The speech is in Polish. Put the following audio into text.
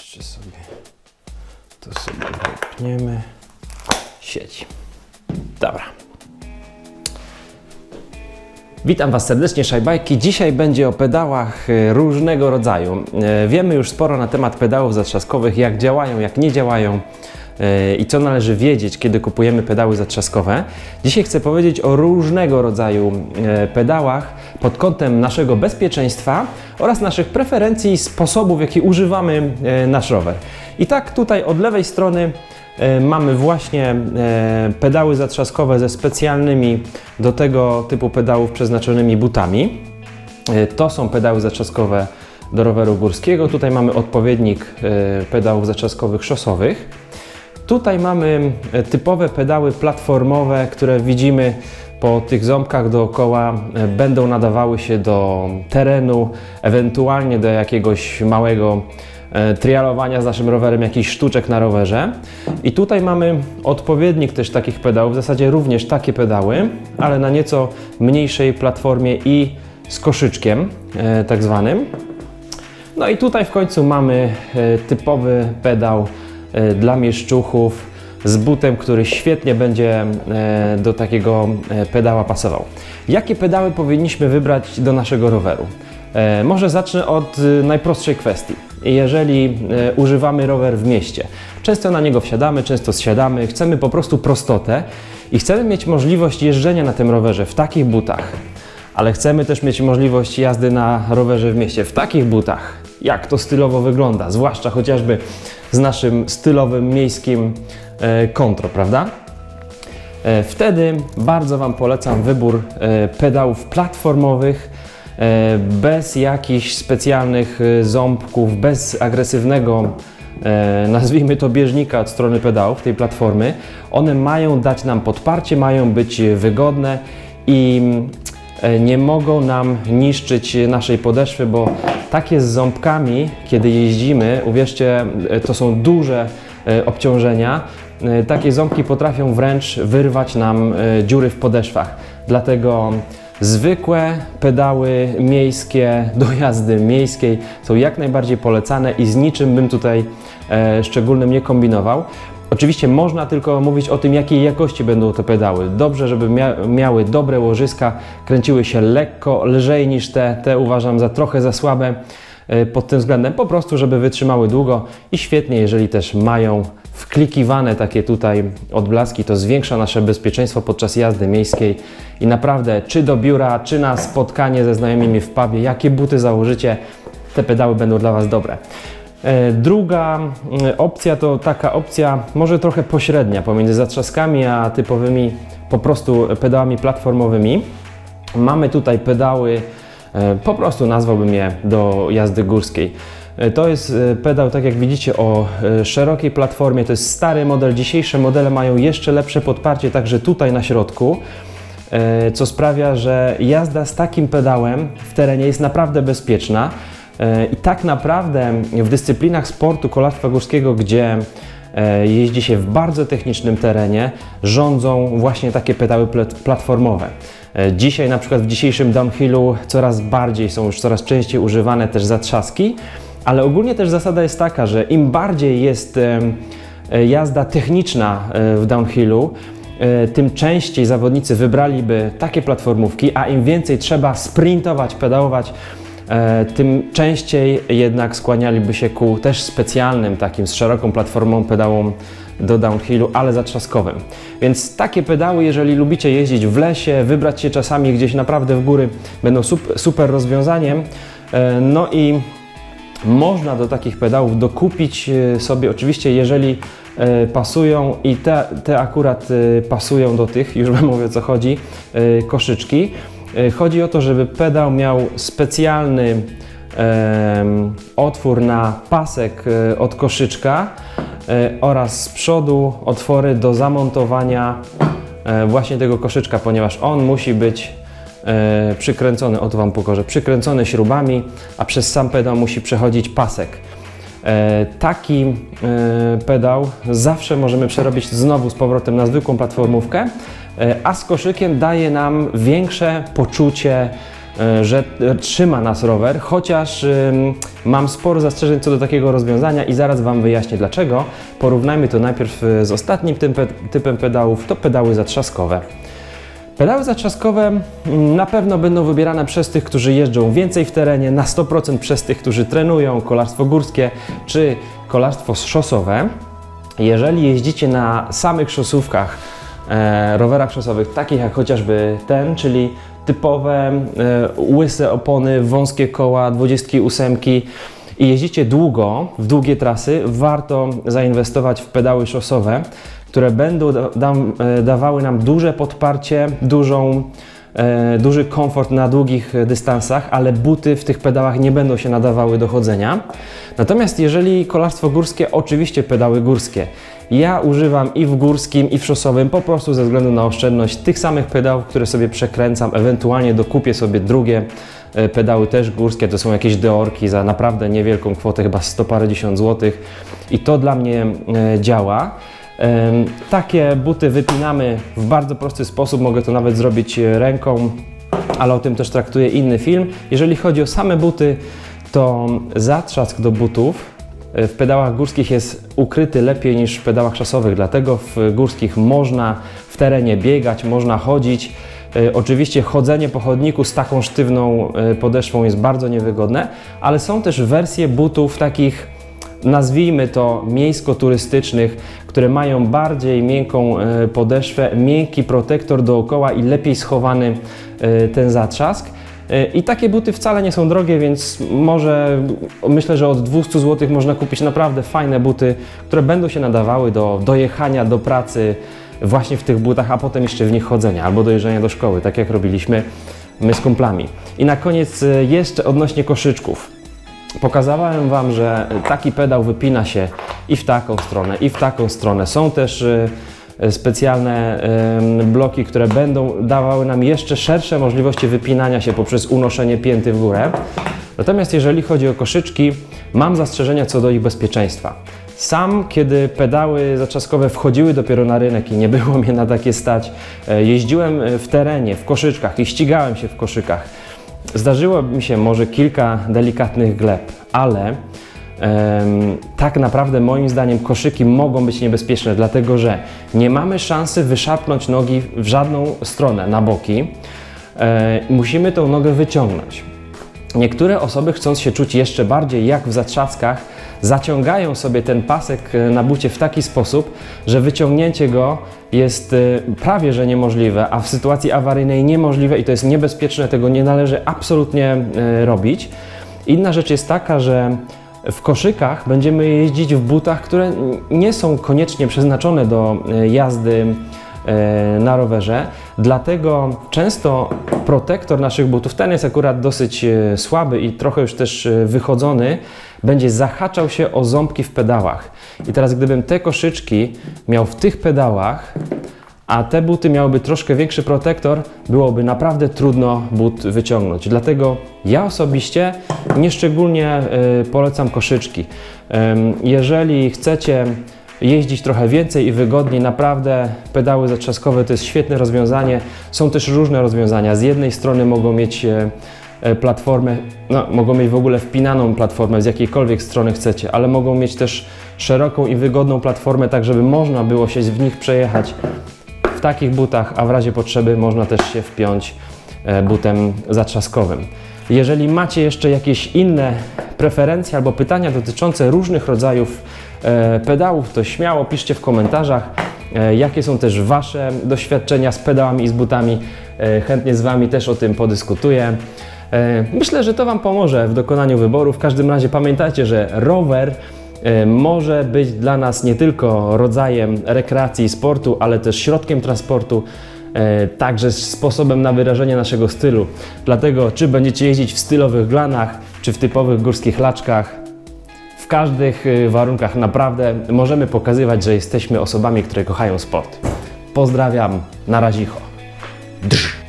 Jeszcze sobie to sobie wypniemy. Sieć. Dobra. Witam Was serdecznie, Szajbajki. Dzisiaj będzie o pedałach y, różnego rodzaju. Y, Wiemy już sporo na temat pedałów zatrzaskowych, jak działają, jak nie działają i co należy wiedzieć, kiedy kupujemy pedały zatrzaskowe. Dzisiaj chcę powiedzieć o różnego rodzaju y, pedałach pod kątem naszego bezpieczeństwa oraz naszych preferencji i sposobów, w jaki używamy y, nasz rower. I tak tutaj od lewej strony E, Mamy właśnie e, pedały zatrzaskowe ze specjalnymi do tego typu pedałów przeznaczonymi butami. E, To są pedały zatrzaskowe do roweru górskiego. Tutaj mamy odpowiednik e, pedałów zatrzaskowych szosowych. Tutaj mamy e, typowe pedały platformowe, które widzimy po tych ząbkach dookoła, e, będą nadawały się do terenu, ewentualnie do jakiegoś małego e, trialowania z naszym rowerem, jakichś sztuczek na rowerze. I tutaj mamy odpowiednik też takich pedałów, w zasadzie również takie pedały, ale na nieco mniejszej platformie i z koszyczkiem tak zwanym. No i tutaj w końcu mamy typowy pedał dla mieszczuchów z butem, który świetnie będzie e, do takiego e, pedała pasował. Jakie pedały powinniśmy wybrać do naszego roweru? E, Może zacznę od e, najprostszej kwestii. Jeżeli e, używamy rower w mieście, często na niego wsiadamy, często zsiadamy, chcemy po prostu prostotę i chcemy mieć możliwość jeżdżenia na tym rowerze w takich butach, ale chcemy też mieć możliwość jazdy na rowerze w mieście w takich butach, jak to stylowo wygląda, zwłaszcza chociażby z naszym stylowym miejskim e, kontro, prawda? E, Wtedy bardzo Wam polecam wybór e, pedałów platformowych, bez jakichś specjalnych ząbków, bez agresywnego, nazwijmy to bieżnika od strony pedałów tej platformy. One mają dać nam podparcie, mają być wygodne i nie mogą nam niszczyć naszej podeszwy, bo takie z ząbkami, kiedy jeździmy, uwierzcie, e, to są duże e, obciążenia. E, Takie ząbki potrafią wręcz wyrwać nam e, dziury w podeszwach. Dlatego zwykłe pedały miejskie do jazdy miejskiej są jak najbardziej polecane i z niczym bym tutaj e, szczególnym nie kombinował. Oczywiście można tylko mówić o tym, jakiej jakości będą te pedały. Dobrze, żeby mia miały dobre łożyska, kręciły się lekko, lżej niż te. Te uważam za trochę za słabe e, pod tym względem, po prostu, żeby wytrzymały długo i świetnie, jeżeli też mają wklikiwane takie tutaj odblaski, to zwiększa nasze bezpieczeństwo podczas jazdy miejskiej i naprawdę, czy do biura, czy na spotkanie ze znajomymi w pubie, jakie buty założycie, te pedały będą dla Was dobre. E, Druga mm, opcja to taka opcja może trochę pośrednia pomiędzy zatrzaskami a typowymi po prostu pedałami platformowymi. Mamy tutaj pedały, e, po prostu nazwałbym je do jazdy górskiej. E, To jest e, pedał, tak jak widzicie, o e, szerokiej platformie. To jest stary model. Dzisiejsze modele mają jeszcze lepsze podparcie, także tutaj na środku e, co sprawia, że jazda z takim pedałem w terenie jest naprawdę bezpieczna. E, I tak naprawdę w dyscyplinach sportu kolarstwa górskiego, gdzie e, jeździ się w bardzo technicznym terenie, rządzą właśnie takie pedały plat- platformowe. E, Dzisiaj, na przykład w dzisiejszym downhillu, coraz bardziej są już coraz częściej używane też zatrzaski, ale ogólnie też zasada jest taka, że im bardziej jest jazda techniczna w downhillu, tym częściej zawodnicy wybraliby takie platformówki, a im więcej trzeba sprintować, pedałować, tym częściej jednak skłanialiby się ku też specjalnym, takim z szeroką platformą pedałom do downhillu, ale zatrzaskowym. Więc takie pedały, jeżeli lubicie jeździć w lesie, wybrać się czasami gdzieś naprawdę w góry, będą sup- super rozwiązaniem. E, No i można do takich pedałów dokupić e, sobie, oczywiście, jeżeli e, pasują i te, te akurat e, pasują do tych, już Wam mówię o co chodzi, e, koszyczki. E, Chodzi o to, żeby pedał miał specjalny otwór na pasek e, od koszyczka e, oraz z przodu otwory do zamontowania właśnie tego koszyczka, ponieważ on musi być przykręcony, oto Wam pokażę, przykręcony śrubami, a przez sam pedał musi przechodzić pasek. E, taki e, pedał zawsze możemy przerobić znowu z powrotem na zwykłą platformówkę, e, a z koszykiem daje nam większe poczucie że trzyma nas rower, chociaż mam sporo zastrzeżeń co do takiego rozwiązania i zaraz Wam wyjaśnię dlaczego. Porównajmy to najpierw z ostatnim typem pedałów, to pedały zatrzaskowe. Pedały zatrzaskowe mm, na pewno będą wybierane przez tych, którzy jeżdżą więcej w terenie, na 100% przez tych, którzy trenują kolarstwo górskie czy kolarstwo szosowe. Jeżeli jeździcie na samych szosówkach, e, rowerach szosowych, takich jak chociażby ten, czyli typowe e, łyse opony, wąskie koła, 28 i jeździcie długo, w długie trasy, warto zainwestować w pedały szosowe, które będą da, e, dawały nam duże podparcie, dużą, e, duży komfort na długich dystansach, ale buty w tych pedałach nie będą się nadawały do chodzenia. Natomiast jeżeli kolarstwo górskie, oczywiście pedały górskie. Ja używam i w górskim, i w szosowym po prostu ze względu na oszczędność tych samych pedałów, które sobie przekręcam, ewentualnie dokupię sobie drugie e, pedały też górskie, to są jakieś deorki za naprawdę niewielką kwotę, chyba 100 parędziesiąt złotych i to dla mnie e, działa. Takie buty wypinamy w bardzo prosty sposób, mogę to nawet zrobić e, ręką, ale o tym też traktuję inny film. Jeżeli chodzi o same buty, to zatrzask do butów e, w pedałach górskich jest ukryty lepiej niż w pedałach szosowych, dlatego w górskich można w terenie biegać, można chodzić. E, Oczywiście chodzenie po chodniku z taką sztywną podeszwą jest bardzo niewygodne, ale są też wersje butów takich nazwijmy to miejsko-turystycznych, które mają bardziej miękką e, podeszwę, miękki protektor dookoła i lepiej schowany e, ten zatrzask. E, I takie buty wcale nie są drogie, więc może myślę, że od 200 zł można kupić naprawdę fajne buty, które będą się nadawały do dojechania do pracy właśnie w tych butach, a potem jeszcze w nich chodzenia albo do jeżdżenia do szkoły, tak jak robiliśmy my z kumplami. I na koniec jeszcze odnośnie koszyczków. Pokazałem Wam, że taki pedał wypina się i w taką stronę, i w taką stronę. Są też y, specjalne bloki, które będą dawały nam jeszcze szersze możliwości wypinania się poprzez unoszenie pięty w górę. Natomiast jeżeli chodzi o koszyczki, mam zastrzeżenia co do ich bezpieczeństwa. Sam, kiedy pedały zatrzaskowe wchodziły dopiero na rynek i nie było mnie na takie stać, e, jeździłem w terenie, w koszyczkach i ścigałem się w koszykach. Zdarzyło mi się może kilka delikatnych gleb, ale tak naprawdę moim zdaniem koszyki mogą być niebezpieczne, dlatego że nie mamy szansy wyszarpnąć nogi w żadną stronę, na boki. E, musimy tą nogę wyciągnąć. Niektóre osoby, chcąc się czuć jeszcze bardziej jak w zatrzaskach, zaciągają sobie ten pasek e, na bucie w taki sposób, że wyciągnięcie go jest e, prawie że niemożliwe, a w sytuacji awaryjnej niemożliwe i to jest niebezpieczne, tego nie należy absolutnie e, robić. Inna rzecz jest taka, że w koszykach będziemy jeździć w butach, które nie są koniecznie przeznaczone do jazdy na rowerze, dlatego często protektor naszych butów, ten jest akurat dosyć e, słaby i trochę już też e, wychodzony, będzie zahaczał się o ząbki w pedałach. I teraz gdybym te koszyczki miał w tych pedałach, a te buty miałyby troszkę większy protektor, byłoby naprawdę trudno but wyciągnąć. Dlatego ja osobiście nieszczególnie y, polecam koszyczki. Jeżeli chcecie jeździć trochę więcej i wygodniej, naprawdę pedały zatrzaskowe to jest świetne rozwiązanie. Są też różne rozwiązania. Z jednej strony mogą mieć e, e, platformę, no, mogą mieć w ogóle wpinaną platformę z jakiejkolwiek strony chcecie, ale mogą mieć też szeroką i wygodną platformę, tak żeby można było się w nich przejechać w takich butach, a w razie potrzeby można też się wpiąć e, butem zatrzaskowym. Jeżeli macie jeszcze jakieś inne preferencje albo pytania dotyczące różnych rodzajów pedałów, to śmiało piszcie w komentarzach, e, jakie są też Wasze doświadczenia z pedałami i z butami. E, Chętnie z Wami też o tym podyskutuję. E, Myślę, że to Wam pomoże w dokonaniu wyboru. W każdym razie pamiętajcie, że rower e, może być dla nas nie tylko rodzajem rekreacji i sportu, ale też środkiem transportu, e, także sposobem na wyrażenie naszego stylu. Dlatego, czy będziecie jeździć w stylowych glanach, czy w typowych górskich laczkach, każdych e, warunkach naprawdę możemy pokazywać, że jesteśmy osobami, które kochają sport. Pozdrawiam, na razicho. Drz.